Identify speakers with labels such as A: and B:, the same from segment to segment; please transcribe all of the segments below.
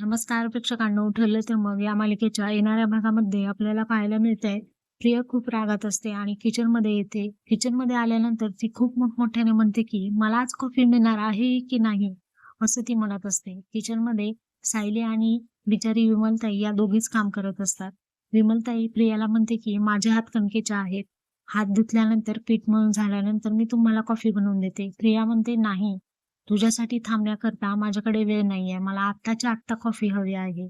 A: नमस्कार प्रेक्षकांना ठरलं तर मग या मालिकेच्या येणाऱ्या भागामध्ये आपल्याला पाहायला मिळतंय प्रिया खूप रागात असते आणि किचनमध्ये येते. किचनमध्ये आल्यानंतर ती खूप मोठमोठ्याने म्हणते की मला आज कॉफी मिळणार आहे की नाही? असं ती म्हणत असते. किचनमध्ये सायली आणि बिचारी विमलताई या दोघीच काम करत असतात. विमलताई प्रियाला म्हणते की माझे हात कणकेचे आहेत. हात धुतल्यानंतर पीठ मळून झाल्यानंतर मी तुम्हाला कॉफी बनवून देते. प्रिया म्हणते नाही. तुझ्यासाठी थांबण्याकरता माझ्याकडे वेळ नाहीये. मला आत्ताच्या आत्ता कॉफी हवी आहे.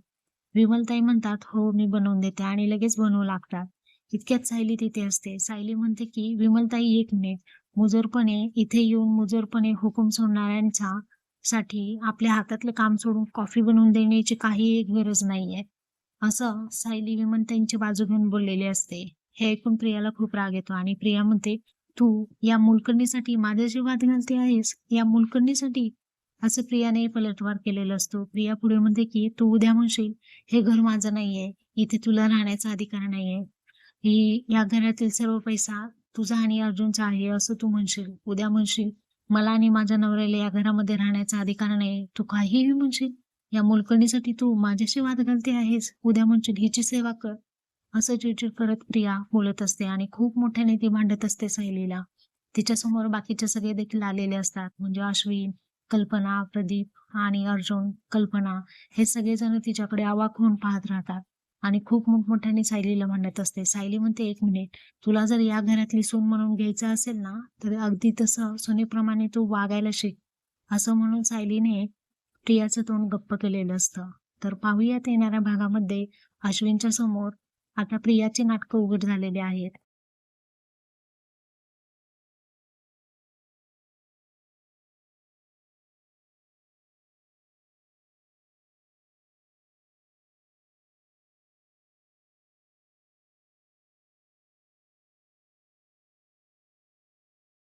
A: विमलताई म्हणतात हो मी बनवून देते. आणि लगेच बनवू लागतात. इतक्यात सायली तिथे असते. सायली म्हणते की विमलताई एक मिनिट. मुजोरपणे इथे येऊन मुजोरपणे हुकूम सोडणाऱ्यांच्या साठी आपल्या हातातलं काम सोडून कॉफी बनवून देण्याची काही एक गरज नाहीये. असं सायली विमलताईंची बाजू घेऊन बोललेली असते. हे ऐकून प्रियाला खूप राग येतो आणि प्रिया म्हणते तू या मुलकर्णीसाठी माझ्याशी वाद घालते आहेस या मुलकर्णीसाठी असं प्रियाने पलटवार केलेलं असतो. प्रिया पुढे म्हणते की तू उद्या म्हणशील हे घर माझं नाहीये इथे तुला राहण्याचा अधिकार नाहीये. ही या घरातील सर्व पैसा तुझा आणि अर्जुनचा आहे असं तू म्हणशील. उद्या म्हणशील मला आणि माझ्या नवऱ्याला या घरामध्ये राहण्याचा अधिकार नाही. तू काहीही म्हणशील या मुलकर्णीसाठी तू माझ्याशी वाद घालते आहेस. उद्या म्हणशील हिची सेवा कर. असं चिडचिड करत प्रिया बोलत असते आणि खूप मोठ्याने ती भांडत असते सायलीला. तिच्यासमोर बाकीचे सगळे देखील आलेले असतात म्हणजे अश्विन कल्पना प्रदीप आणि अर्जुन कल्पना हे सगळेजण तिच्याकडे आवाक होऊन पाहत राहतात आणि खूप मोठमोठ्याने सायलीला म्हणत असते. सायली म्हणते एक मिनिट तुला जर या घरातली सून म्हणून घ्यायचं असेल ना तर अगदी तसं सुनेप्रमाणे तू वागायला शिक. असं म्हणून सायलीने प्रियाचं तोंड गप्प केलेलं असतं. तर पाहूयात येणाऱ्या भागामध्ये अश्विनच्या समोर आता प्रियाचे नाटकं उघड झालेले आहेत.